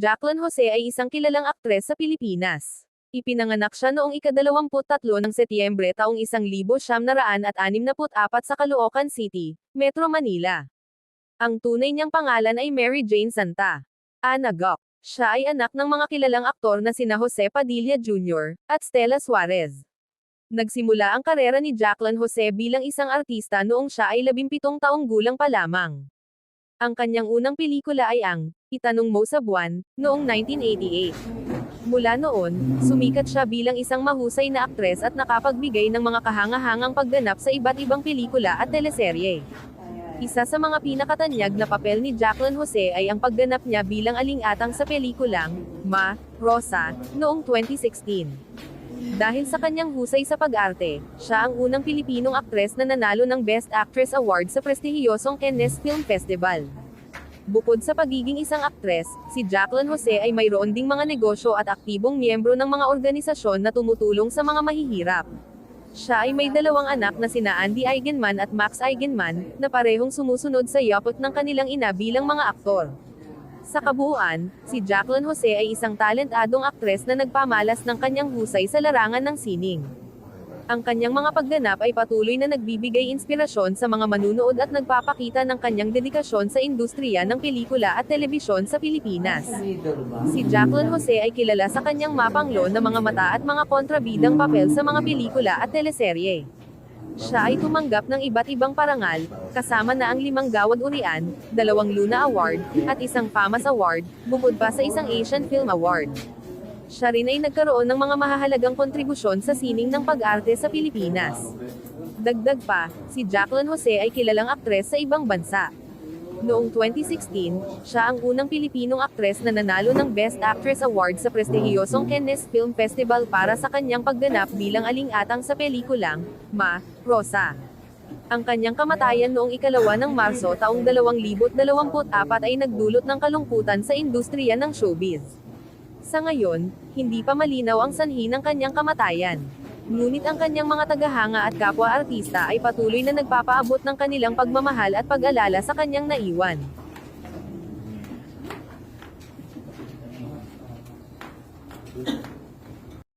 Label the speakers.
Speaker 1: Jacqueline Jose ay isang kilalang aktres sa Pilipinas. Ipinanganak siya noong ikadalawamput-tatlo ng Setyembre taong 1964 sa Caloocan City, Metro Manila. Ang tunay niyang pangalan ay Mary Jane Santa. Ana Gok. Siya ay anak ng mga kilalang aktor na sina Jose Padilla Jr. at Stella Suarez. Nagsimula ang karera ni Jacqueline Jose bilang isang artista noong siya ay 17 taong gulang pa lamang. Ang kanyang unang pelikula ay ang Itanong Mo sa Buwan, noong 1988. Mula noon, sumikat siya bilang isang mahusay na aktres at nakapagbigay ng mga kahanga-hangang pagganap sa iba't ibang pelikula at teleserye. Isa sa mga pinakatanyag na papel ni Jacqueline Jose ay ang pagganap niya bilang aling-atang sa pelikulang Ma, Rosa, noong 2016. Dahil sa kanyang husay sa pag-arte, siya ang unang Pilipinong aktres na nanalo ng Best Actress Award sa prestihiyosong Cannes Film Festival. Bukod sa pagiging isang aktres, si Jacqueline Jose ay mayroon ding mga negosyo at aktibong miyembro ng mga organisasyon na tumutulong sa mga mahihirap. Siya ay may dalawang anak na sina Andy Eigenman at Max Eigenman, na parehong sumusunod sa yapot ng kanilang ina bilang mga aktor. Sa kabuuan, si Jacqueline Jose ay isang talentadong aktres na nagpamalas ng kanyang husay sa larangan ng sining. Ang kanyang mga pagganap ay patuloy na nagbibigay inspirasyon sa mga manunood at nagpapakita ng kanyang dedikasyon sa industriya ng pelikula at telebisyon sa Pilipinas. Si Jacqueline Jose ay kilala sa kanyang mapanglo na mga mata at mga kontrabidang papel sa mga pelikula at teleserye. Siya ay tumanggap ng iba't ibang parangal, kasama na ang limang Gawad Urian, dalawang Luna Award, at isang FAMAS Award, bukod pa sa isang Asian Film Award. Siya rin ay nagkaroon ng mga mahahalagang kontribusyon sa sining ng pag-arte sa Pilipinas. Dagdag pa, si Jacqueline Jose ay kilalang aktres sa ibang bansa. Noong 2016, siya ang unang Pilipinong aktres na nanalo ng Best Actress Award sa prestihiyosong Cannes Film Festival para sa kanyang pagganap bilang aling-atang sa pelikulang Ma, Rosa. Ang kanyang kamatayan noong ikalawa ng Marso taong 2024 ay nagdulot ng kalungkutan sa industriya ng showbiz. Sa ngayon, hindi pa malinaw ang sanhi ng kanyang kamatayan. Ngunit ang kanyang mga tagahanga at kapwa-artista ay patuloy na nagpapaabot ng kanilang pagmamahal at pag-alala sa kanyang naiwan. Thank you.